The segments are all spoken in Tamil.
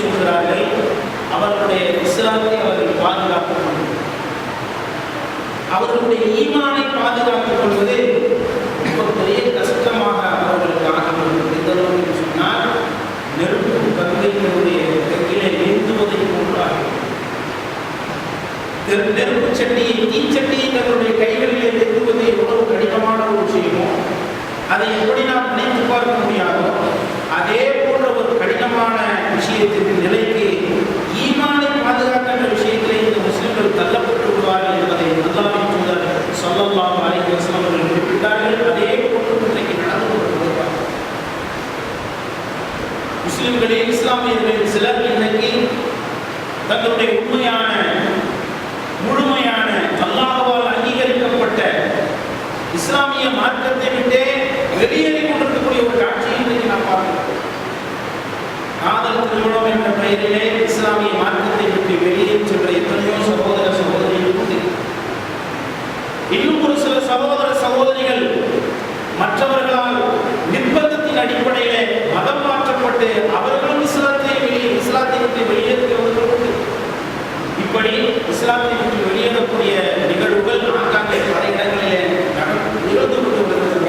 சொல்கிறார்கள் அவர்களுடைய இஸ்லாத்தை அவர்கள் பாதுகாத்துக் கொள்வது அவர்களுடைய ஈமானை பாதுகாத்துக் கொள்வது ரொம்ப பெரிய கஷ்டமாக அவர்களுக்கு ஆகிவிடும் எந்த அளவுக்கு சொன்னால் நெருப்பு கங்கையினுடைய கையிலே நீந்துவதை போன்றார்கள். நெருப்பு சட்டியை தீச்சட்டியை தங்களுடைய கைகளிலே ஏற்றுவது எவ்வளவு கடினமான ஒரு விஷயமோ அதை எப்படி நாம் நினைத்து பார்க்க முடியாதோ ஒரு விஷயத்திற்கு நிலைக்கு ஈமானை பாதுகாக்கின்ற விஷயத்திலே இந்த முஸ்லிம்கள் தள்ளப்பட்டு விடுவார்கள் என்பதை அல்லாஹ்வின் தூதர் சொல்லலாம் அலைஹி வஸல்லம் அவர்கள் குறிப்பிட்டார்கள். அதே போன்று இன்றைக்கு நடந்து கொண்டிருக்கிறார் முஸ்லிம்களில் இஸ்லாமியர்களில் சிலர் இன்றைக்கு தங்களுடைய உண்மையான முழுமையான அல்லாஹ்வால் அங்கீகரிக்கப்பட்ட இஸ்லாமிய மார்க்கத்தை விட்டே வெளியே கொண்டிருக்கக்கூடிய ஒரு காட்சியை இன்றைக்கு நாம் பார்க்கிறோம் காதல் திருமணம் என்ற பெயரிலே இஸ்லாமிய மார்க்கத்தை விட்டு வெளியேறி சென்ற எத்தனையோ சகோதர சகோதரிகள் உண்டு. இன்னும் ஒரு சில சகோதர சகோதரிகள் மற்றவர்களால் நிர்பந்தத்தின் அடிப்படையிலே மதம் மாற்றப்பட்டு அவர்களும் இஸ்லாத்தை வெளியே இஸ்லாத்தை விட்டு வெளியேறுகிறவர்கள் உண்டு. இப்படி இஸ்லாத்தை விட்டு வெளியேறக்கூடிய நிகழ்வுகள் ஆங்காங்கே பல இடங்களிலே இருந்து கொண்டு வருகிறது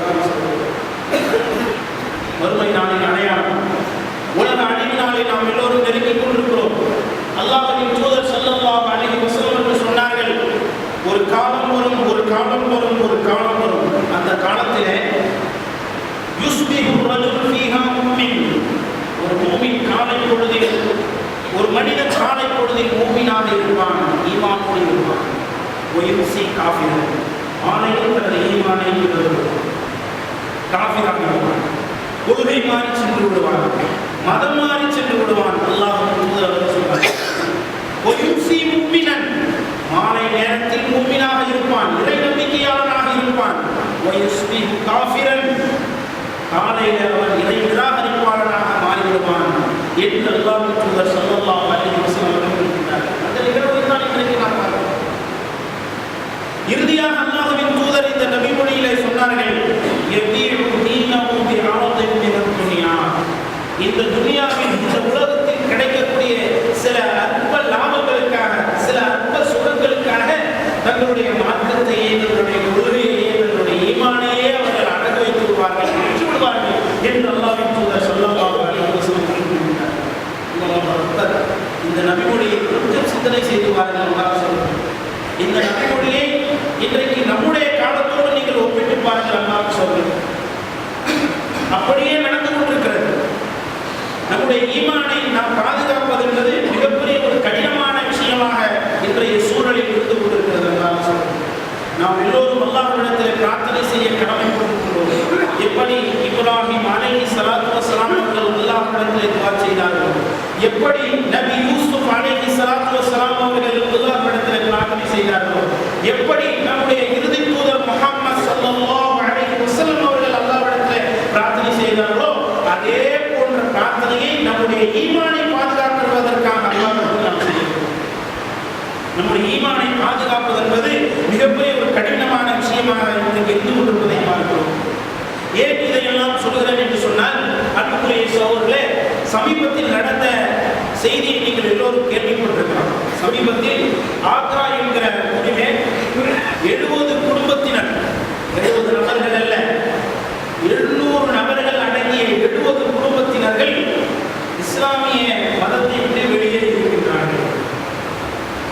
மறுமை நாளின் அடையாளம். உலக அழிவினாலே நாம் எல்லோரும் நெருங்கிக் கொண்டிருக்கிறோம். அல்லாஹின் தூதர் ஸல்லல்லாஹு அழகி வஸல்லம் என்று சொன்னார்கள். ஒரு காலம் வரும் ஒரு காலம் வரும் ஒரு காலம் வரும். அந்த காலத்திலே ஒரு மூமின் காலை பொழுதில் ஒரு மனிதன் காலை பொழுதில் மூமினாக இருப்பான் ஈமானோடு இருப்பான். ஒயுசி காஃபிர் ஆணையும் தனது ஈமானை காஃபிராக இருப்பான். கொள்கை மாறி சென்று விடுவான். மதம் மாறி சென்று விடுவான். அல்லாஹ் தூதர் அவர் சொல்வார் ஒயுசி முஃமினன் மாலை நேரத்தில் மும்மினாக இருப்பான். இறை நம்பிக்கையாளனாக இருப்பான். ஒயுஸ்பிஹு காஃபிரன் காலையில் அவன் இறை நிராகரிப்பாளனாக மாறிவிடுவான் என்று அல்லாஹ் தூதர் சொல்லல்லா அலைஹி வஸல்லம் அவர்கள் குறிப்பிட்டார்கள். அந்த நிகழ்வை தான் இன்றைக்கு நாம் பார்க்கிறோம். இறுதியாக அல்லாஹ்வின் தூதர் இந்த நபி மொழியிலே சொன்னார்கள் எவ்வீரு தீனஹு பிஅரதின் இந்த துனியாவில் இந்த உலகத்தில் கிடைக்கக்கூடிய சில அற்ப லாபங்களுக்காக சில அற்ப சுகங்களுக்காக தங்களுடைய மார்க்கத்தையே தங்களுடைய கொள்கையையே தங்களுடைய ஈமானையே அவர்கள் அடகு வைத்து விடுவார்கள் விட்டு விடுவார்கள் என்று அல்லாஹ்வின் தூதர் ஸல்லல்லாஹு அலைஹி வஸல்லம் குறிப்பிட்டார் அல்லாஹ் அக்பர். இந்த நபிமொழியை கொஞ்சம் சிந்தனை செய்து பாருங்கள் அல்லாஹ் சொல்றார் இந்த நபிமொழியை இன்றைக்கு நம்முடைய காலத்தோடு நீங்கள் ஒப்பிட்டு பாருங்கள் அல்லாஹ் சொல்றது அப்படியே நடந்து கொண்டிருக்கிறது நம்முடைய ஈமானை நாம் பாதுகாப்பது என்பது மிகப்பெரிய ஒரு கடினமான விஷயமாக இன்றைய சூழலில் இருந்து கொண்டிருக்கிறது அல்லாஹ் சொல்றது நாம் எல்லோரும் அல்லாஹ்விடத்தில் பிரார்த்தனை செய்ய கடமைப்பட்டிருக்கிறோம் எப்படி இப்ராஹிம் அலைஹி ஸலாத்து வஸலாம் அவர்கள் அல்லாஹ்விடத்தில் துஆ செய்தார்கள் எப்படி நபி யூசுப் அலைஹி ஸலாத்து வஸலாம் அவர்கள் அல்லாஹ்விடத்தில் பிரார்த்தனை செய்தார்களோ எப்படி நம்முடைய இறுதி தூதர் முஹம்மது ஸல்லல்லாஹு அலைஹி வஸல்லம் அவர்கள் அல்லாஹ்விடத்தில் பிரார்த்தனை செய்தார்களோ அதே போன்ற பிரார்த்தனையை நம்முடைய ஈமானை பாதுகாக்கிறதற்காக நம்முடைய ஈமானை பாதுகாப்பது என்பது மிகப்பெரிய ஒரு கடினமான விஷயமாக இன்றைக்கு இருந்து கொண்டிருப்பதை பார்க்கிறோம். ஏன் இதையெல்லாம் சொல்கிறேன் என்று சொன்னால் அன்புக்குரிய சோழர்களே சமீபத்தில் நடந்த செய்தியை நீங்கள் எல்லோரும் கேள்விப்பட்டிருக்கலாம். சமீபத்தில் ஆக்ரா என்கிற ஊரிலே எழுபது குடும்பத்தினர் எழுபது நபர்கள் அல்ல எழுநூறு நபர்கள் அடங்கிய எழுபது குடும்பத்தினர்கள் இஸ்லாமிய மதத்தை விட்டு வெளியேறி இருக்கின்றார்கள்.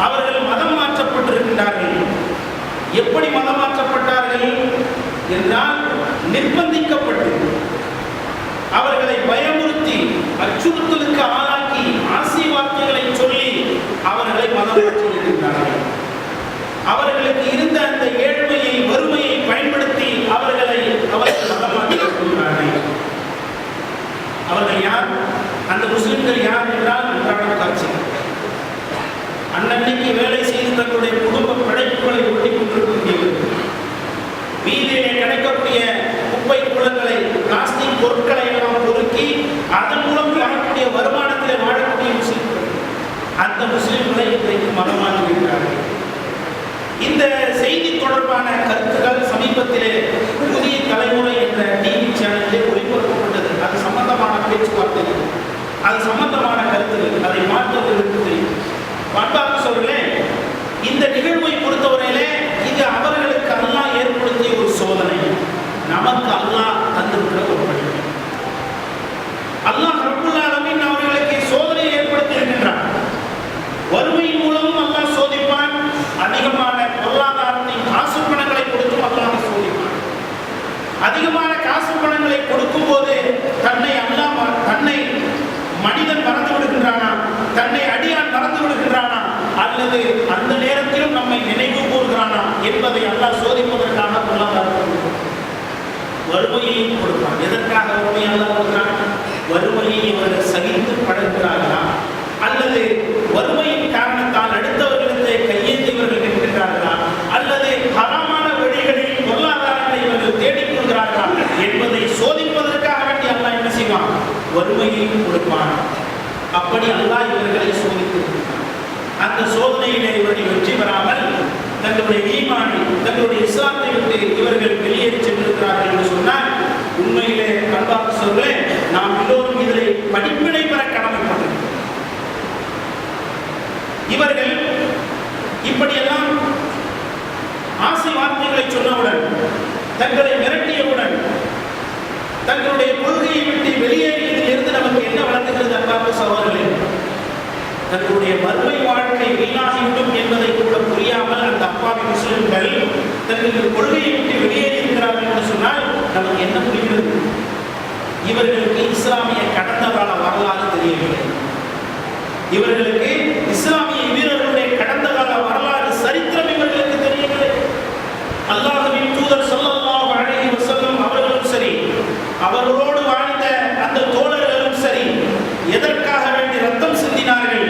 அவர்கள் மதம் மாற்றப்பட்டிருக்கின்றார்கள். எப்படி மதம் மாற்றப்பட்டார்கள் என்றால் நிர்பந்திக்கப்பட்டு அவர்களை பயமுறுத்தி அச்சுறுத்தலுக்கு ஆள் ஆசி வார்த்தைகளை சொல்லி அவர்களை மதம் மாற்றியிருக்கின்றார்கள் அவர்களுக்கு இருந்த அந்த ஏழ்மையை வறுமையை பயன்படுத்தி அவர்களை அவர்கள் மதம் மாற்றியிருக்கின்றார்கள் அவர்கள் யார் அந்த முஸ்லிம்கள் யார் என்றால் அன்றாட காட்சி. அன்னன்னைக்கு வேலை செய்து தங்களுடைய குடும்ப படைப்புகளை ஒட்டி கொண்டிருக்கக்கூடியவர்கள். குப்பை குளங்களை பிளாஸ்டிக் பொருட்களை எல்லாம் பொறுக்கி அதன் மூலம் வரக்கூடிய வருமானத்தில் வாழக்கூடிய முஸ்லிம்கள். அந்த முஸ்லிம்களை இன்றைக்கு மனமாகி விடுகிறார்கள் இந்த செய்தி தொடர்பான கருத்துக்கள் சமீபத்திலே புதிய தலைமுறை என்ற டிவி சேனலிலே ஒளிபரப்பப்பட்டது. அது சம்பந்தமான பேச்சுவார்த்தைகள். அது சம்பந்தமான கருத்துகள் அதை மாற்றுவதற்கு தெரியும். பண்பாக சொல்றேன் இந்த நிகழ்வை பொறுத்தவரையிலே இது அவர்களுக்கு அல்லாஹ் ஏற்படுத்திய ஒரு சோதனை நமக்கு அல்லாஹ் தந்திருக்கிற ஒரு வழி அல்லாஹ் ரப்புல் ஆலமீன் அவர்களுக்கு சோதனை ஏற்படுத்தி இருக்கின்றான் வறுமையின் மூலமும் அல்லாஹ் சோதிப்பான் அதிகமான பொருளாதாரத்தின் காசு பணங்களை கொடுத்தும் அல்லாஹ் சோதிப்பான் அதிகமான காசு பணங்களை கொடுக்கும் போது தன்னை அல்லாஹ் ம- தன்னை மனிதன் மறந்து விடுகின்றானா தன்னை அடியான் மறந்து விடுகின்றானா அல்லது அந்த நேரத்திலும் நம்மை நினைவு கூறுகிறானா என்பதை அல்லாஹ் சோதிப்பதற்காக பொருளாதாரத்தை கொடுக்கிறான். வறுமையையும் கொடுப்பான் எதற்காக வறுமையை அல்லாஹ் கொடுக்கிறான் வறுமையை இவர்கள் சகித்து பழகிறார்களா அல்லது வறுமையின் காரணத்தால் அடுத்தவர்களிடத்தை கையேந்தி இவர்கள் நிற்கின்றார்களா அல்லது ஹராமான வழிகளில் பொருளாதாரத்தை இவர்கள் தேடிக் கொள்கிறார்களா என்பதை சோதிப்பதற்காக வேண்டி அல்லாஹ் என்ன செய்வான் வறுமையையும் கொடுப்பான். அப்படி அல்லா இவர்களை சோதித்து அந்த சோதனையிலே இவர்கள் வெற்றி பெறாமல் தங்களுடைய ஈமானை தங்களுடைய இஸ்லாத்தை விட்டு இவர்கள் வெளியேறி சென்றிருக்கிறார்கள் என்று சொன்னால் உண்மையிலே அன்பாக சொல்றேன் நாம் எல்லோரும் இதில் படிப்பினை பெற கடமைப்பட்டது இவர்கள் இப்படியெல்லாம் ஆசை வார்த்தைகளை சொன்னவுடன் தங்களை மிரட்டியவுடன் தங்களுடைய கொள்கையை விட்டு வெளியேறியதில் இருந்து நமக்கு என்ன வழங்குகிறது அன்பார்ந்த சகோதரர்களே? தங்களுடைய மறுமை வாழ்க்கை வீணாகிவிடும் என்பதை கூட புரியாமல் அந்த அப்பாவி முஸ்லிம்கள் தங்களுடைய கொள்கையை விட்டு வெளியேறியிருக்கிறார்கள் என்று சொன்னால் நமக்கு என்ன புரிகிறது? இவர்களுக்கு இஸ்லாமிய கடந்த கால வரலாறு தெரியவில்லை. இவர்களுக்கு இஸ்லாமிய வீரர்களுடைய கடந்த கால வரலாறு சரித்திரம் இவர்களுக்கு தெரியவில்லை அல்லாஹ்வின் தூதர் ஸல்லல்லாஹு அலைஹி வஸல்லம் அவர்களும் சரி அவர்களோடு வாழ்ந்த அந்த தோழர்களும் சரி எதற்காக வேண்டி ரத்தம் சிந்தினார்கள்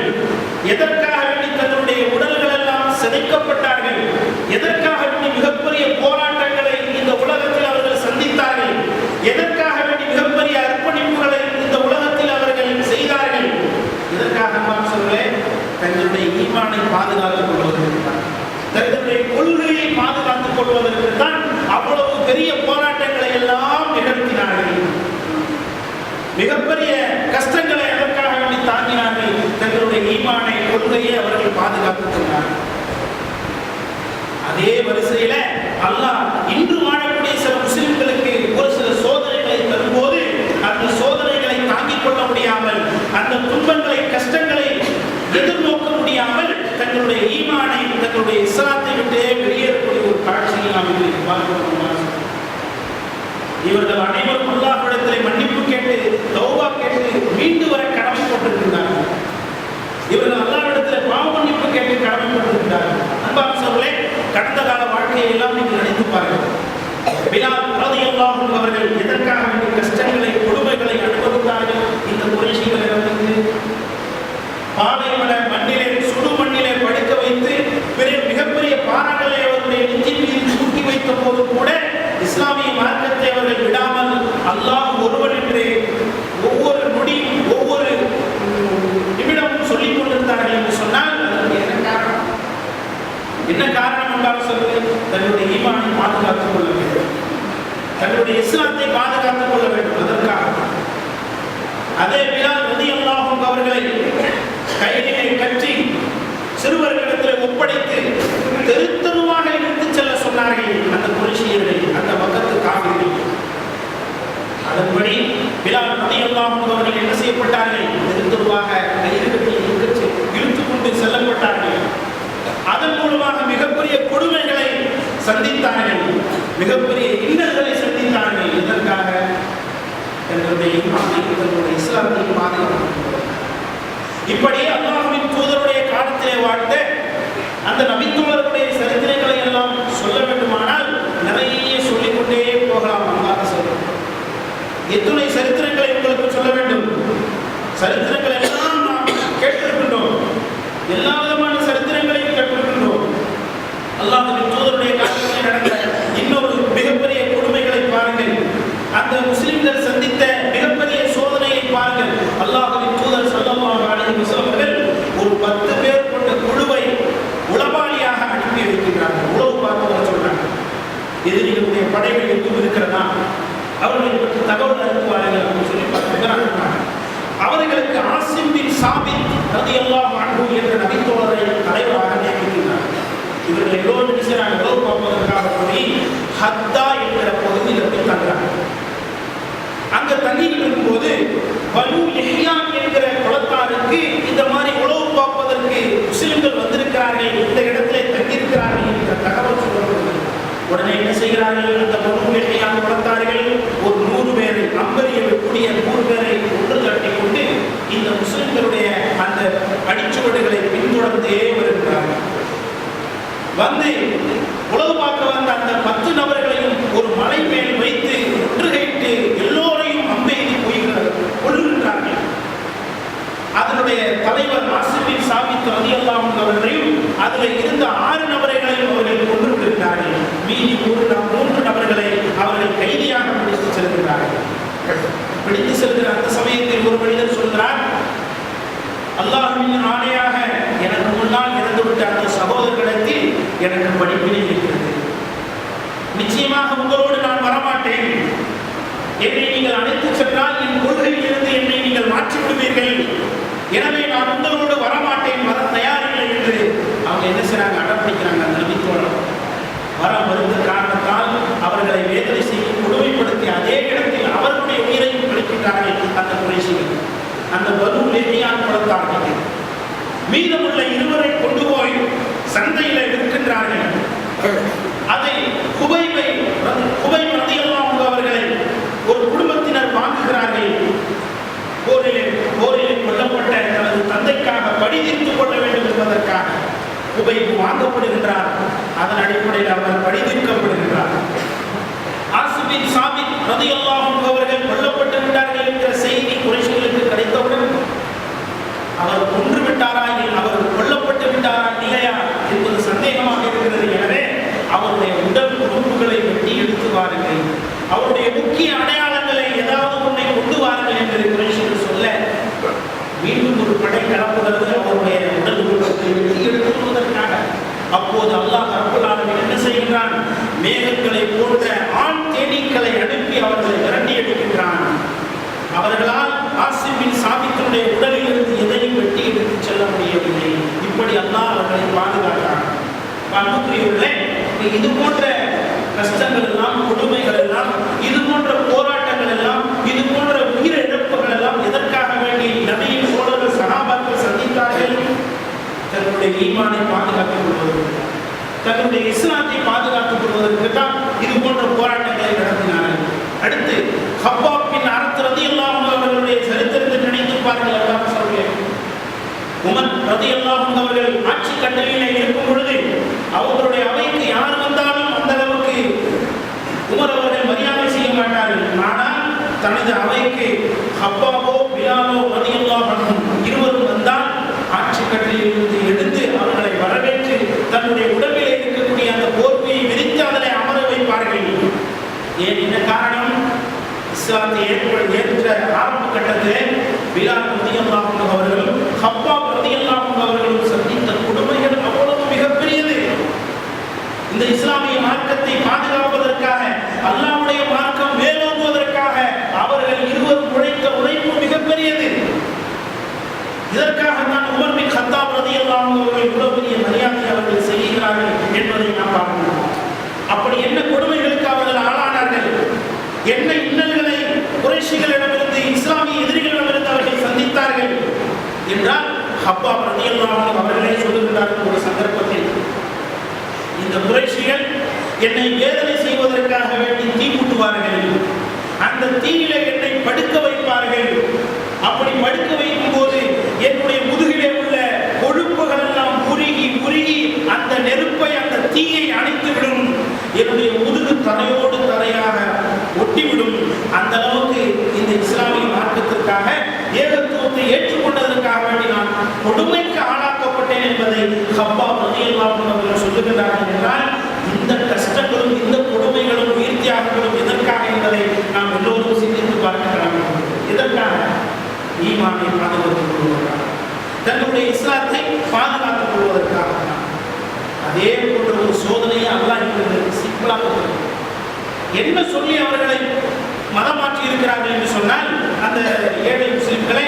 எதற்காக வேண்டி தங்களுடைய உடல்கள் எல்லாம் சிதைக்கப்பட்டார்கள் எதற்காக வேண்டி மிகப்பெரிய போராட்டங்களை இந்த உலகத்தில் அவர்கள் சந்தித்தார்கள் எதற்காக வேண்டி மிகப்பெரிய அர்ப்பணிப்புகளை இந்த உலகத்தில் அவர்கள் செய்தார்கள் எதற்காக நான் சொல்றேன் தங்களுடைய ஈமானை பாதுகாத்துக் கொள்வதற்கு தான். தங்களுடைய கொள்கையை பாதுகாத்துக் கொள்வதற்கு தான் அவ்வளவு பெரிய போராட்டங்களை எல்லாம் நிகழ்த்தினார்கள் மிகப்பெரிய கஷ்டங்களை அதற்காக வேண்டி தாங்கினார்கள் தங்களுடைய ஈமானை கொள்கையை அவர்கள் பாதுகாத்துக் கொண்டார்கள். அதே வரிசையில அல்லாஹ் இன்று வாழக்கூடிய சில முஸ்லிம்களுக்கு ஒரு சில சோதனைகளை தரும்போது அந்த சோதனைகளை தாங்கிக் கொள்ள முடியாமல் அந்த துன்பங்களை கஷ்டங்களை எதிர்நோக்க முடியாமல் தங்களுடைய ஈமானை தங்களுடைய இஸ்லாத்தை விட்டே வெளியேறக்கூடிய ஒரு காட்சியை நாம் இன்றைக்கு பார்க்கிறோம். இவர்கள் அனைவரும் அல்லாஹ்விடத்திலே மன்னிப்பு கேட்டு தௌபா கேட்டு மீண்டு வர கடமைப்பட்டிருக்கிறார்கள் இவர்கள் அல்லாஹ்விடத்தில் பாவ மன்னிப்பு கேட்டு கடமைப்பட்டிருக்கிறார்கள் அன்பான சோழர்களே கடந்த கால வாழ்க்கையை எல்லாம் நீங்கள் நினைத்து பாருங்கள். பிலால் ரலியல்லாஹு அவர்கள் எதற்காக வேண்டிய கஷ்டங்களை கொடுமைகளை அனுபவித்தார்கள்? இந்த குறைஷிகளை பாலைவன மண்ணிலே சுடு மண்ணிலே படுக்க வைத்து பெரிய மிகப்பெரிய பாறாங்களை அவருடைய நெஞ்சின் மீது தூக்கி வைத்த போது கூட இஸ்லாமிய மார்க்கத்தை அவர்கள் விடாமல் அல்லாஹ் ஒருவன் என்று ஒவ்வொரு நொடியும் ஒவ்வொரு உம், நிமிடமும் சொல்லிக் கொண்டிருந்தார்கள் என்று சொன்னால் அதற்கு என்ன காரணம் என்ன காரணம் என்றால் சொல்வது தன்னுடைய ஈமானை பாதுகாத்துக் கொள்ள வேண்டும் தன்னுடைய இஸ்லாத்தை பாதுகாத்துக் கொள்ள வேண்டும் அதற்காக அதே பிலால் ரதி அல்லாஹும் அவர்களை கையிலே கற்றி சிறுவர்களிடத்தில் ஒப்படைத்து தெரு தெருவாக இழுத்துச் செல்ல சொன்னார்கள் அந்த குறைஷியர்கள் அந்த பக்கத்து காவிரி அதன்படி பிலால் ரதி அல்லாஹும் அவர்கள் என்ன செய்யப்பட்டார்கள் தெரு தெருவாக கயிறு கட்டி இழுக்கச் செ- இழுத்துக் கொண்டு செல்லப்பட்டார்கள் அதன் மூலமாக மிகப்பெரிய கொடுமைகளை சந்தித்தார்கள் மிகப்பெரிய இன்னல்களை சந்தித்தார்கள் இதற்காக தங்களுடைய ஈமானை தங்களுடைய இஸ்லாத்தை பாதுகாப்பு இப்படி அல்லாஹ்வின் தூதருடைய காலத்திலே வாழ்ந்த அந்த நபித்தோழருடைய சரித்திரங்களை எல்லாம் சொல்ல வேண்டுமானால் நிறைய சொல்லிக்கொண்டே போகலாம் அல்லாஹ் சொல்லும் எத்துணை சரித்திரங்களை உங்களுக்கு சொல்ல வேண்டும். சரித்திரங்களை எல்லாம் நாம் கேட்டிருக்கின்றோம் எல்லா விதமான சரித்திரங்களையும் கேட்டிருக்கின்றோம் அல்லாஹ்வின் தூதருடைய காலத்தில் நடந்த இன்னொரு மிகப்பெரிய கொடுமைகளை பாருங்கள் அந்த முஸ்லிம்கள் சந்தித்த மிகப்பெரிய சோதனையை பாருங்கள் அல்லாஹ்வின் தூதர் ஸல்லல்லாஹு அலைஹி வஸல்லம் அவர்கள் ஒரு பத்து பேர் கொண்ட குழுவை உளவாளியாக அனுப்பி வைக்கிறார்கள் உளவு பார்க்க வர சொல்றாங்க எதிரிகளுடைய படைகள் எங்கும் இருக்கிறதா அவர்களை பற்றி தகவல் அனுப்புவார்கள் அப்படின்னு சொல்லி பத்து பேர் அனுப்புனாங்க அவர்களுக்கு ஆசிம் பின் சாபித் ரலியல்லாஹு அன்ஹு என்ற நபித்தோழரை தலைவராக நியமிக்கிறார் இவர்கள் எல்லோரும் என்ன செய்றாங்க உளவு பார்ப்பதற்காக போய் ஹத்தா என்கிற பகுதியில் போய் தங்குறாங்க அங்க தங்கிட்டு இருக்கும்போது பனு எஹ்யான் என்கிற குளத்தாருக்கு இந்த மாதிரி உழவு பார்ப்பதற்கு முஸ்லிம்கள் வந்திருக்கிறார்கள் இந்த இடத்திலே தங்கியிருக்கிறார்கள் என்ற தகவல் சொல்லப்படுகிறது உடனே என்ன செய்கிறார்கள் அந்த பனு எஹ்யான் குளத்தார்கள் ஒரு நூறு பேரை அம்பரியக்கூடிய நூறு பேரை ஒன்று தட்டி கொண்டு இந்த முஸ்லிம்களுடைய அந்த அடிச்சுவடுகளை பின்தொடர்ந்தே வருகிறார்கள். வந்து உளவு பார்க்க வந்த அந்த பத்து நபர்களையும் ஒரு மலை மேல் வைத்து முற்றுகையிட்டு எல்லோரையும் அம்பெய்தி போய்கிறார்கள் கொள்ளுகின்றார்கள் அதனுடைய தலைவர் ஆசிபின் சாமித்து அதிகல்லாம் அவர்களையும் அதில் இருந்த ஆறு நபர்களையும் அவர்கள் கொண்டிருக்கிறார்கள் மீதி மூன்று மூன்று நபர்களை அவர்கள் கைதியாக பிடித்து செல்கிறார்கள் பிடித்து செல்கிற அந்த சமயத்தில் ஒரு மனிதர் சொல்கிறார் அல்லாஹ்வின் ஆணையாக எனக்கு முன்னால் இறந்துவிட்ட அந்த சகோதரர்களிடத்தில் எனக்கு படிப்பினை இருக்கிறது நிச்சயமாக உங்களோடு நான் வரமாட்டேன். என்னை நீங்கள் அழைத்து சென்றால் என் கொள்கையிலிருந்து என்னை நீங்கள் மாற்றி விடுவீர்கள் எனவே நான் உங்களோடு வரமாட்டேன் வர தயாரில்லை என்று. அவங்க என்ன செய்றாங்க? அடம்பிடிக்கிறாங்க அந்த நபித்தோழர். வர மறுத்த காரணத்தால் அவர்களை வேதனை செய்து கொடுமைப்படுத்தி அதே இடத்தில் அவர்களுடைய உயிரையும் பழிக்கின்றார்கள் அந்த குறைசிகள் அந்த வலு லேமியான் குலத்தார்கள் மீதமுள்ள இருவரை கொண்டு போய் சந்தையில விற்கின்றார்கள். குபைவை குபை மத்தியெல்லாம் அவர்களை ஒரு குடும்பத்தினர் வாங்குகிறார்கள். போரிலே போரிலே கொல்லப்பட்ட தனது தந்தைக்காக பழி தீர்த்துக் கொள்ள வேண்டும் என்பதற்காக குபைக்கு வாங்கப்படுகின்றார். அதன் அடிப்படையில் அவர் பழி தீர்க்கப்படுகின்றார் ஆசிபின் சாபித் ரதியல்லாஹு அவர்கள் கொல்லப்பட்டு விட்டார்கள் என்கிற செய்தி குறைஷிகளுக்கு கிடைத்தவுடன் அவர் கொன்று விட்டாரா இல்லை அவர் கொல்லப்பட்டு விட்டாரா இல்லையா என்பது சந்தேகமாக இருக்கிறது எனவே அவருடைய உடல் உறுப்புகளை வெட்டி எடுத்து வாருங்கள் அவருடைய முக்கிய அடையாளங்களை ஏதாவது ஒன்றை கொண்டு வாருங்கள் என்று குறைஷிகள் சொல்ல மீண்டும் ஒரு படை கிளம்புகிறது அவருடைய உடல் உறுப்புகளை வெட்டி எடுத்து வருவதற்காக அப்போது அல்லாஹ் ரப்பல் ஆலமீன் என்ன செய்கின்றான் மேகங்களை போன்ற ஆண் தேனீக்களை அனுப்பி அவர்களை விரட்டி அடிக்கின்றான் அவர்களால் ஆசிமின் சாபித்தினுடைய உடலில் இருந்து எதையும் வெட்டி எடுத்து செல்ல முடியவில்லை இப்படி அல்லாஹ் அவர்களை பாதுகாக்கிறான் அன்புக்குரியுள்ளேன் இது போன்ற கஷ்டங்கள் எல்லாம் கொடுமைகள் எல்லாம் இது போன்ற போராட்டங்கள் எல்லாம் இது போன்ற உயிரிழப்புகள் எல்லாம் எதற்காக வேண்டி நபியின் சோழர்கள் சகாபாக்கள் சந்தித்தார்கள் தன்னுடைய ஈமானை பாதுகாத்துக் கொள்வதற்கு தன்னுடைய இஸ்லாத்தை பாதுகாத்துக் கொள்வதற்கு தான் இது போன்ற போராட்டங்களை நடத்தினார்கள் அடுத்து ஹப்பாப் பின் அரத் ரதியல்லாஹு அவர்களுடைய சரித்திரத்தை நினைத்து பாருங்கள் அல்லாஹ் சொல்கிறேன் உமர் ரதியல்லாஹு அவர்கள் ஆட்சி கட்டளையிலே இருக்கும் பொழுது அவர்களுடைய அவைக்கு யார் வந்தாலும் அந்த அளவுக்கு உமர் அவர்கள் மரியாதை செய்ய மாட்டார்கள் ஆனால் தனது அவைக்கு ஹப்பாவோ பிலாலோ ரதியல்லாஹு மற்றும் இருவரும் வந்தால் ஆட்சி கட்டளையிலிருந்து எழுந்து அவர்களை வரவேற்று தன்னுடைய உடம்பிலே இருக்கக்கூடிய அந்த போர்வையை விரித்து அதனை அமர வைப்பார்கள். ஏன் என்ன காரணம்? இஸ்லாத்தை ஏற்ப ஏற்ற ஆரம்ப கட்டத்திலே பிலால் ரதியல்லாஹு அவர்களும் ஹப்பா ரதியல்லாஹு அவர்களும் சந்தித்த கொடுமைகள் அவ்வளவு மிகப்பெரியது. இந்த இஸ்லாமிய மார்க்கத்தை பாதுகாப்பதற்காக அல்லாஹ்வுடைய மார்க்கம் மேலோங்குவதற்காக அவர்கள் இருவரும் உழைத்த உழைப்பு மிகப்பெரியது இதற்காக தான் உமர் பின் கத்தாப் ரதியல்லாஹு அவர்கள் இவ்வளவு பெரிய மரியாதை அவர்கள் செய்கிறார்கள் என்பதை நாம் பார்க்கிறோம் அப்படி என்ன கொடுமைகளுக்கு அவர்கள் ஆளானார்கள் என்ன இன்னல்களை குறைஷிகளிடமிருந்து இஸ்லாமிய எதிரிகளிடமிருந்து அவர்கள் சந்தித்தார்கள் என்றால் அப்பா ரதியல்லாஹு அவர்களே சொல்லுகிறார்கள் ஒரு சந்தர்ப்பத்தில். இந்த குறைஷிகள் என்னை வேதனை செய்வதற்காக வேண்டி தீ மூட்டுவார்கள் அந்த தீயில என்னை படுக்க வைப்பார்கள். அப்படி படுக்க வைக்கும் போது என்னுடைய முதுகிலே உள்ள கொழுப்புகள் எல்லாம் உருகி உருகி அந்த நெருப்பை அந்த தீயை அணைத்துவிடும். என்னுடைய முதுகு தலையோடு தலையாக ஒட்டிவிடும். அந்த என்பதை நாம் எல்லோரும் சிந்தித்து பார்க்க வேண்டும் இதற்காக ஈமானை பாதுகாத்துக் கொள்வதற்காக தன்னுடைய இஸ்லாத்தை பாதுகாத்துக் கொள்வதற்காக. அதே போன்ற ஒரு சோதனையை அல்லாஹ் இருக்கிறது சிக்கலாக என்ன சொல்லி அவர்களை மதமாற்றி இருக்கிறார்கள் என்று சொன்னால் அந்த ஏழை முஸ்லிம்களை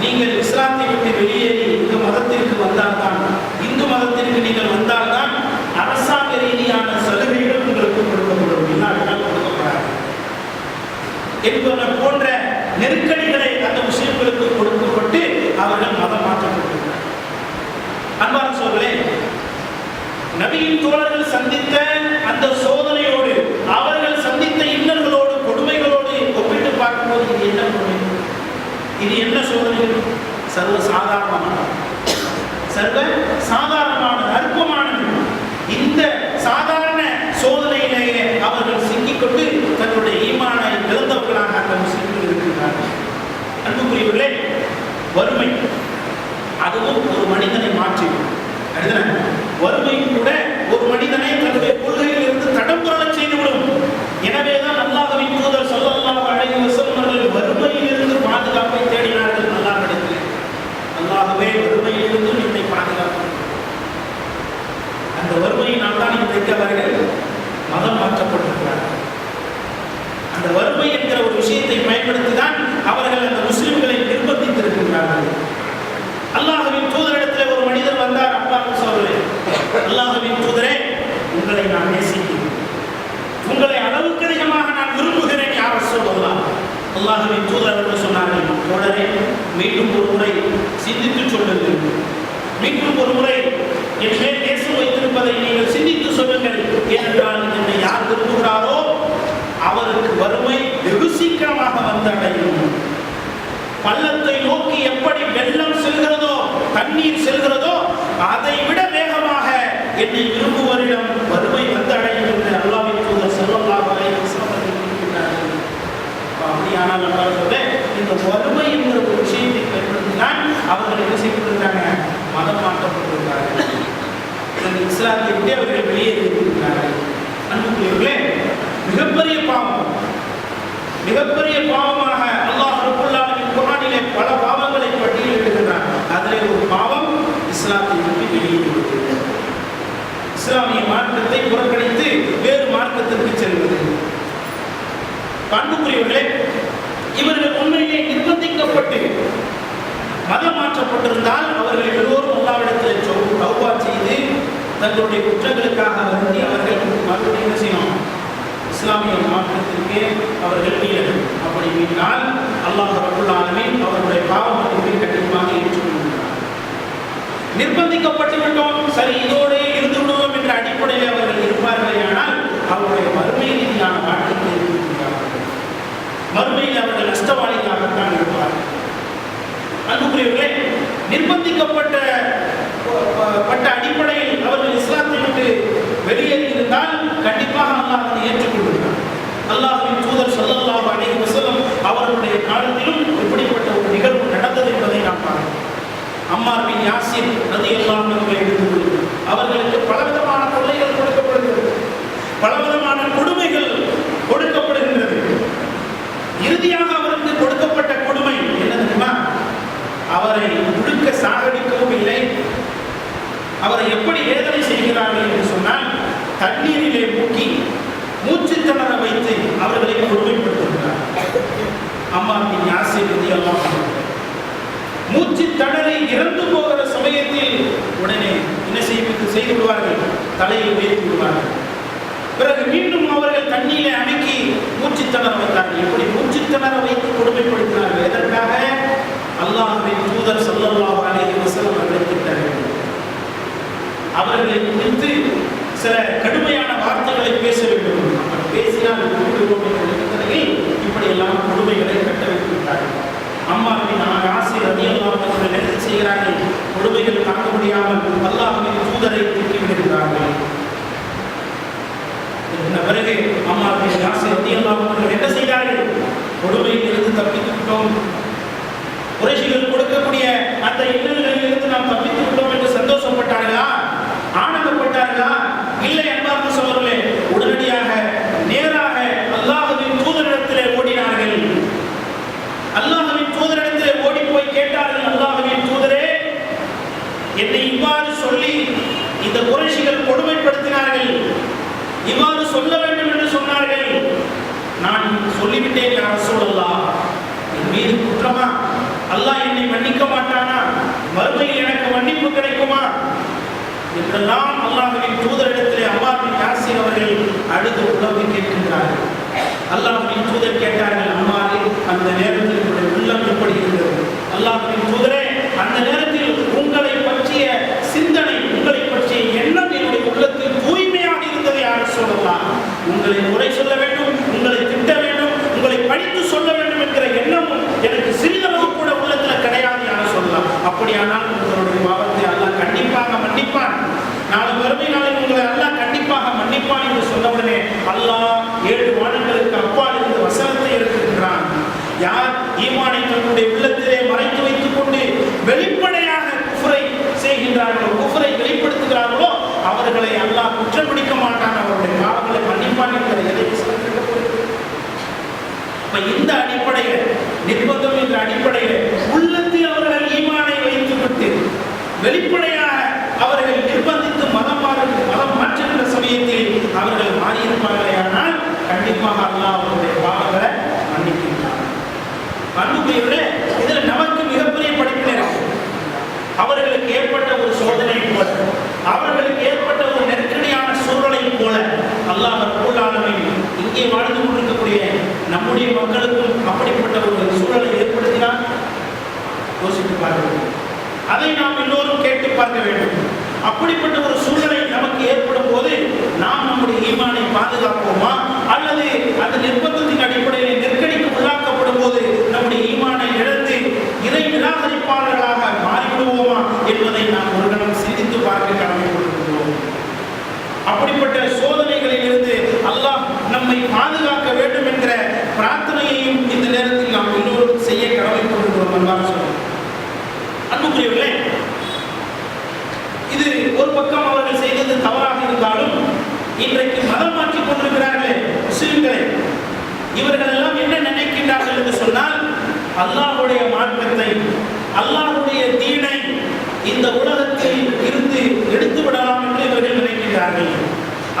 நீங்கள் இஸ்லாத்தை விட்டு வெளியேறி இந்த மதத்திற்கு வந்தால்தான் இந்து மதத்திற்கு நீங்கள் வந்தால்தான் அரசாங்க ரீதியான சலுகைகள் என்பன போன்ற நெருக்கடி அந்த முஸ்லிம்களுக்கு கொடுக்கப்பட்டு அவர்கள் மதம் மாற்றப்பட்டிருக்கிறார் அன்பான சோழர்களே நபியின் தோழர்கள் சந்தித்த அந்த சோதனையோடு அவர்கள் சந்தித்த இன்னல்களோடு கொடுமைகளோடு ஒப்பிட்டு பார்க்கும்போது இது என்ன கொடுமை இது என்ன சோதனை சர்வ சாதாரணமானது சர்வ சாதாரணமானது அற்பமானது இந்த சாதாரண சோதனையிலேயே அவர்கள் சிக்கிக்கொண்டு தன்னுடைய ஈமானை இழந்தவர்களாக அந்த முஸ்லிம்கள் இருக்கிறார்கள் அன்புக்குரியவர்களே வறுமை அதுவும் ஒரு மனிதனை மாற்றி அடுத்தது, வறுமை கூட ஒரு மனிதனை தன்னுடைய கொள்கையில் இருந்து தடம் புரளச் செய்துவிடும் எனவேதான் அல்லாஹ்வின் தூதர் ஸல்லல்லாஹு அலைஹி வஸல்லம் அவர்கள் வறுமையில் இருந்து பாதுகாப்பை தேடினார்கள் அல்லாஹ்விடத்தில் அல்லாஹ்வே வறுமையில் இருந்து என்னை பாதுகாப்பு அந்த வறுமையினால் தான் இன்றைக்கு அவர்கள் மதம் மாற்றப்பட்டிருக்கிறார்கள் அந்த வறுமை என்கிற ஒரு விஷயத்தை பயன்படுத்தி தான் அவர்கள் அந்த முஸ்லிம்களை நிர்பந்தித்திருக்கின்றார்கள். அல்லாஹ்வின் தூதரிடத்தில் ஒரு மனிதர் வந்தார் அப்பா சோதரே அல்லாஹ்வின் தூதரே உங்களை நான் நேசிக்கிறேன். உங்களை அளவுக்கு அதிகமாக நான் விரும்புகிறேன் யார் சொல்லலாம் அல்லாஹ்வின் தூதர் என்று சொன்னார்கள் தொடரே மீண்டும் ஒரு முறை சிந்தித்து சொல்லுங்கள். மீண்டும் ஒரு முறை என் மேல் நேசம் வைத்திருப்பதை நீங்கள் சிந்தித்து சொல்லுங்கள். ஏனென்றால் என்னை யார் விரும்புகிறாரோ அவருக்கு வறுமை வெகு சீக்கிரமாக வந்தடையும். பள்ளத்தை நோக்கி எப்படி வெள்ளம் செல்கிறதோ தண்ணீர் செல்கிறதோ அதை விட வேகமாக என்னை விரும்புவரிடம் வறுமை வந்தடையும் என்று அல்லாவின் தூதர் செல்வல்லாக அப்படியானால் சொல்ல இந்த வறுமை என்கிற ஒரு விஷயத்தை பயன்படுத்தினால் அவர்கள் என்ன செய்யப்பட்டிருக்காங்க மதம் மாற்றப்பட்டிருக்கிறார்கள் இஸ்லாத்தை விட்டு அவர்கள் வெளியேறியிருக்கிறார்கள். அன்புக்குரியவர்களே மிகப்பெரிய பாவம். மிகப்பெரிய பாவமாக அல்லாஹ் ரப்பல் பல பாவங்களை பட்டியலிடுகிறார் அதிலே ஒரு பாவம் இஸ்லாத்தை விட்டு வெளியிட்டு இஸ்லாமிய மார்க்கத்தை புறக்கணித்து வேறு மார்க்கத்திற்கு செல்வது. பண்புக்குரியவர்களே இவர்கள் உண்மையிலே நிர்பந்திக்கப்பட்டு மதம் மாற்றப்பட்டிருந்தால் அவர்கள் எல்லோரும் அல்லாவிடத்தில் சொல் செய்து தங்களுடைய குற்றங்களுக்காக வருந்தி அவர்கள் மறுபடியும் என்ன செய்யணும்? இஸ்லாமிய மாற்றத்திற்கே அவர்கள் வீரர்கள். அப்படி மீறினால் அல்லாஹ் ரபுல்லாலுமே அவருடைய பாவ மன்னிப்பை கண்டிப்பாக ஏற்றுக்கொள்கிறார். நிர்பந்திக்கப்பட்டு விட்டோம் சரி இதோடு இருந்து விடுவோம் என்ற அடிப்படையில் அவர்கள் இருப்பார்களே ஆனால் அவருடைய மறுமை ரீதியான மாற்றத்தை எதிர்கொள்கிறார்கள் மறுமையில் அவர்கள் நஷ்டவாளிகளாகத்தான் இருப்பார்கள். அன்புக்குரியவர்களே நிர்பந்திக்கப்பட்ட பட்ட அடிப்படையில் அவர்கள் இஸ்லாத்தை விட்டு வெளியேறி இருந்தால் கண்டிப்பாக அல்லாஹ் அதை ஏற்றுக்கொள்கிறார் அல்லாஹின் தூதர் ஸல்லல்லாஹு அலைஹி வசலம் அவர்களுடைய காலத்திலும் இப்படிப்பட்ட ஒரு நிகழ்வு நடந்தது என்பதை நாம் பார்க்கிறோம். அம்மார் பின் யாசிர் ரலியல்லாஹு அன்ஹு எடுத்து அவர்களுக்கு பலவிதமான தொல்லைகள் கொடுக்கப்படுகிறது. பலவிதமான கொடுமைகள் கொடுக்கப்படுகின்றது. இறுதியாக அவருக்கு கொடுக்கப்பட்ட கொடுமை என்ன தெரியுமா? அவரை முழுக்க சாகடிக்கவும் இல்லை. அவரை எப்படி வேதனை செய்கிறார்கள் என்று சொன்னால் தண்ணீரிலே மூக்கி மூச்சு திணற வைத்து அவர்களை கொடுமைப்படுத்துகிறார் அம்மாவின் ஆசிரியர் எல்லாம் மூச்சு திணறி இறந்து போகிற சமயத்தில் உடனே என்ன செய்வது செய்து விடுவார்கள்? தலையை உயர்த்தி விடுவார்கள். பிறகு மீண்டும் அவர்கள் தண்ணீரை அமுக்கி மூச்சு திணற வைத்தார்கள். எப்படி மூச்சு திணற வைத்து கொடுமைப்படுத்தினார்கள்? எதற்காக? அல்லாஹின் தூதர் சொல்லல்லாஹ் அலைஹி வஸல்லம் அவர்களை திட்டார்கள் அவர்களை குறித்து சில கடுமையான வார்த்தைகளை பேச வேண்டும். அப்படி பேசினால் விட்டுவிடுவோம் என்ற நிபந்தனையில் இப்படி எல்லாம் கொடுமைகளை கட்ட வைத்திருக்கிறார்கள் அம்மாவின் ஆசிரியர் ரதியல்லாஹு அவர்கள் என்ன செய்கிறார்கள். கொடுமைகள் தாங்க முடியாமல் அல்லாஹ்வின் தூதரை திட்டி விடுகிறார்கள். இந்த பிறகு அம்மா ஆசிரியர் ரதியல்லாஹு என்ன செய்கிறார்கள் கொடுமையில் தப்பித்து விட்டோம் குறைசிகள் கொடுக்கக்கூடிய அந்த இன்னல்களில் விட்டேன் யார் சொல்லலாம் என் மீது குற்றமா? அல்லாஹ் என்னை மன்னிக்க மாட்டானா? மறுமையில் எனக்கு மன்னிப்பு கிடைக்குமா? என்றெல்லாம் அல்லாஹுவின் தூதரிடத்திலே அம்மாவின் யாசிர் அவர்கள் அழுது உதவி கேட்கின்றார்கள். அல்லாஹுவின் தூதர் கேட்டார்கள் அம்மாவே அந்த நேரத்தில் உங்களுடைய உள்ளம் எப்படி இருந்தது? அல்லாஹுவின் தூதரே அந்த நேரத்தில் உங்களை பற்றிய சிந்தனை உங்களை பற்றிய எண்ணம் என்னுடைய உள்ளத்தில் தூய்மையாக இருந்ததை யார் சொல்லலாம் உங்களை முறை சொல்ல வேண்டும். நாளை வறுமை நாளில் உங்களை அல்லாஹ் கண்டிப்பாக மன்னிப்பான் என்று சொன்னவுடனே அல்லாஹ் ஏழு வானங்களுக்கு அப்பால் இருந்து வசனத்தை எடுத்திருக்கிறான். யார் ஈமானை தன்னுடைய உள்ளத்திலே மறைத்து வைத்துக் கொண்டு வெளிப்படையாக குஃபரை செய்கின்றார்களோ குஃபரை வெளிப்படுத்துகிறார்களோ அவர்களை அல்லாஹ் குற்றம் பிடிக்க மாட்டான். அவருடைய பாவங்களை மன்னிப்பான் என்பதை எதை இப்ப இந்த அடிப்படையில் நிர்பந்தம் என்ற அடிப்படையில் உள்ளத்தில் அவர்கள் ஈமானை வைத்துவிட்டு வெளிப்படை அவர்கள் நிர்பந்தித்து மதம் மாறு மதம் மாற்றுகின்ற சமயத்தில் அவர்கள் மாறியிருப்பார்களே ஆனால் கண்டிப்பாக அல்லாஹ் அவருடைய பாவங்களை மன்னிக்கின்றார் அன்புக்குரியவர்களே இதில் நமக்கு மிகப்பெரிய படிப்பினை இருக்கு அவர்களுக்கு ஏற்பட்ட ஒரு சோதனை போல அவர்களுக்கு ஏற்பட்ட ஒரு நெருக்கடியான சூழலை போல அல்லாஹ் பொருளாளமை இங்கே வாழ்ந்து கொண்டிருக்கக்கூடிய நம்முடைய மக்களுக்கும் அப்படிப்பட்ட ஒரு சூழலை ஏற்படுத்தினால் யோசித்து பார்க்க வேண்டும். அதை நாம் எல்லோரும் கேட்டு பார்க்க வேண்டும். அப்படிப்பட்ட ஒரு சூழ்நிலை நமக்கு ஏற்படும் போது நாம் நம்முடைய ஈமானை பாதுகாப்போமா? அல்லது அந்த நிர்பந்தத்தின் அடிப்படையில் நெருக்கடிக்கு உள்ளாக்கப்படும் போது நம்முடைய ஈமானை இழந்து இறை நிராகரிப்பாளர்களாக மாறிவிடுவோமா என்பதை நாம் ஒரு கணம் சிந்தித்து பார்க்க கடமைப்பட்டிருக்கிறோம். அப்படிப்பட்ட சோதனைகளில் இருந்து அல்லாஹ் நம்மை பாதுகாக்க வேண்டும் என்ற பிரார்த்தனையையும் இந்த நேரத்தில் நாம் எல்லோரும் செய்ய கடமைப்பட்டிருக்கிறோம் அல்லாஹ் சொல்லுவோம் அன்புக்குரியவர்களே இது ஒரு பக்கம் இருந்தாலும் இன்றைக்கு மதம் மாற்றிக் கொண்டிருக்கிறார்களே முஸ்லிம்களை இவர்கள் எல்லாம் என்ன நினைக்கின்றார்கள் என்று சொன்னால் அல்லாஹுடைய மார்க்கத்தை அல்லாஹுடைய தீனை இந்த உலகத்தில் இருந்து எடுத்து விடலாம் என்று இவர்கள் நினைக்கிறார்கள்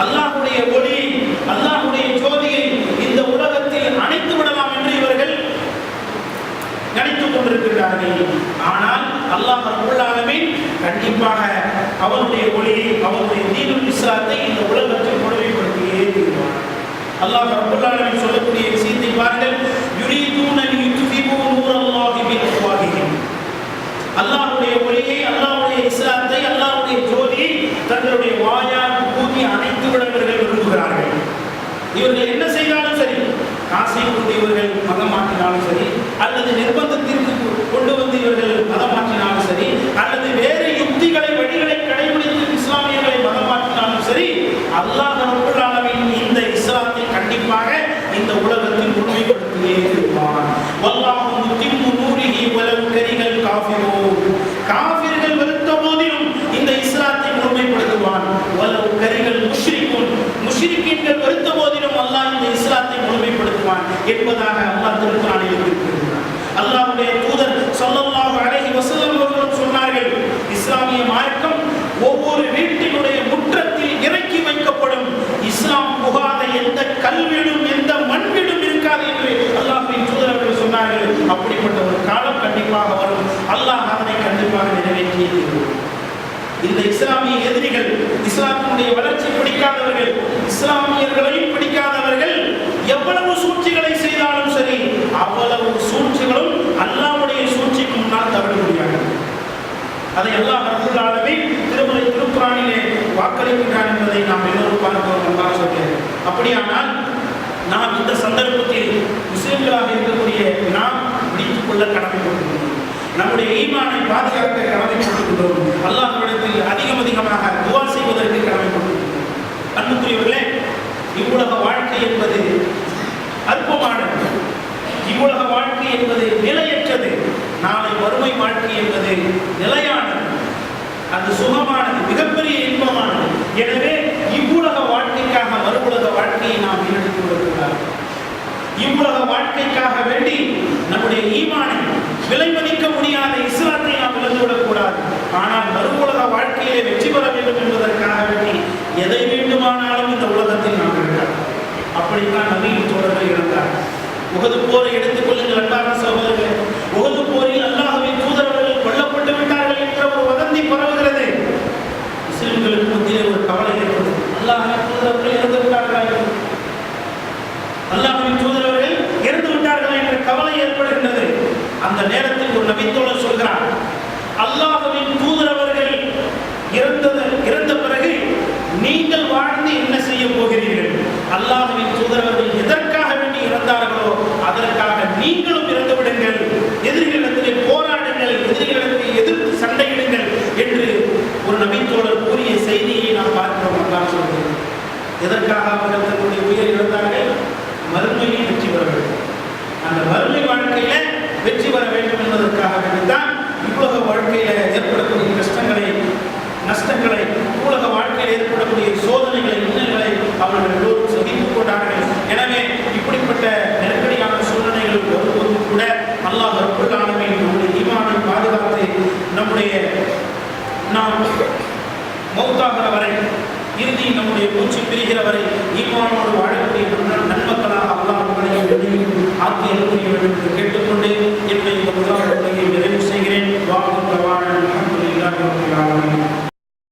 அல்லாஹுடைய ஒளியை அல்லாஹுடைய ஜோதியை இந்த உலகத்தில் அணைத்து விடலாம் என்று இவர்கள் நினைத்துக் கொண்டிருக்கிறார்கள். ஆனால் அல்லாஹ் ரப்பல் கண்டிப்பாக அவனுடைய ஒளியை அவனுடைய தீனுல் இஸ்லாத்தை இந்த உலகத்தில் கொடுமைப்படுத்தியே தீர்வான் அல்லாஹ் ரப்பல் சொல்லக்கூடிய விஷயத்தை பாருங்கள். யுரீதூன லியுத்ஃபிபு நூரல்லாஹி பிஅஃவாஹிஹிம் அல்லாஹ்வுடைய ஒளியை அல்லாஹ்வுடைய இஸ்லாத்தை அல்லாஹ்வுடைய ஜோதியை தங்களுடைய வாயால் கூட்டி அணைத்து விட இவர்கள் விரும்புகிறார்கள். இவர்கள் என்ன செய்தார்கள் சரி காசை கொண்டு இவர்கள் மதம் மாற்றினாலும் சரி அல்லது நிர்பந்தத்திற்கு கொண்டு வந்து இவர்கள் மதம் மாற்றினாலும் சரி அல்லது வேறு யுக்திகளை வழிகளை கடைபிடித்து இஸ்லாமியர்களை மதம் மாற்றினாலும் சரி அல்லாஹ் ரப்பல் ஆலமீன் இந்த இஸ்லாத்தை கண்டிப்பாக இந்த உலகத்தில் உண்மைப்படுத்தியே இருப்பான் வல்லாஹு முத்திம்மு நூரிஹி வலவ் கரிகள் காஃபிரூன் காஃபிர்கள் வெறுத்த போதிலும் இந்த இஸ்லாத்தை முழுமைப்படுத்துவான் வலவ் கரிகள் முஷ்ரிக்குன் முஷ்ரிக்கீன்கள் வெறுத்த போதிலும் அல்லாஹ் இந்த இஸ்லாத்தை முழுமைப்படுத்துவான் என்பதாக அல்லாஹ் திருக்குறானில் குறிப்பிடுகிறார் அல்லாஹ்வுடைய தூதர் சல்லல்லாஹு அலைஹி வஸல்லம் அவர்களும் சொன்னார்கள் இஸ்லாமிய மார்க்கம் ஒவ்வொரு வீட்டினுடைய முற்றத்தில் இறக்கி வைக்கப்படும். இஸ்லாம் புகாத எந்த கல்வீடும் எந்த மண்வீடும் இருக்காது என்று அல்லாஹ்வின் தூதர் அவர்கள் சொன்னார்கள். அப்படிப்பட்ட ஒரு காலம் கண்டிப்பாக வரும். அல்லாஹ் அதனை கண்டிப்பாக நிறைவேற்றியே இந்த இஸ்லாமிய எதிரிகள் இஸ்லாத்தினுடைய வளர்ச்சி பிடிக்காதவர்கள் இஸ்லாமியர்களையும் பிடிக்காதவர்கள் எவ்வளவு சூழ்ச்சிகளை செய்தாலும் சரி அவ்வளவு சூழ்ச்சிகளும் அல்லாஹ்வுடைய சூழ்ச்சிக்கு முன்னால் தவிர முடியாது அதை எல்லா ரப்பல் திருமலை திருக்குறானிலே வாக்களிக்கின்றான் என்பதை நாம் எல்லோரும் பார்க்கிறோம் அல்லாஹ் சொல்கிறேன். அப்படியானால் நாம் இந்த சந்தர்ப்பத்தில் முஸ்லிம்களாக இருக்கக்கூடிய நாம் முடித்துக் கொள்ள கடமைப்பட்டிருக்கிறோம் நம்முடைய ஈமானை பாதுகாக்க கடமைப்பட்டிருக்கிறோம் அல்லாஹ்விடத்தில் அதிகம் அதிகமாக துவா செய்வதற்கு கடமைப்பட்டிருக்கிறோம் அன்புக்குரியவர்களே இவ்வுலக வாழ்க்கை என்பது அற்பமானது. இவ்வுலக வாழ்க்கை என்பது நிலையற்றது. நாளை வறுமை வாழ்க்கை என்பது நிலையானது. அது சுகமானது மிகப்பெரிய இன்பமானது. எனவே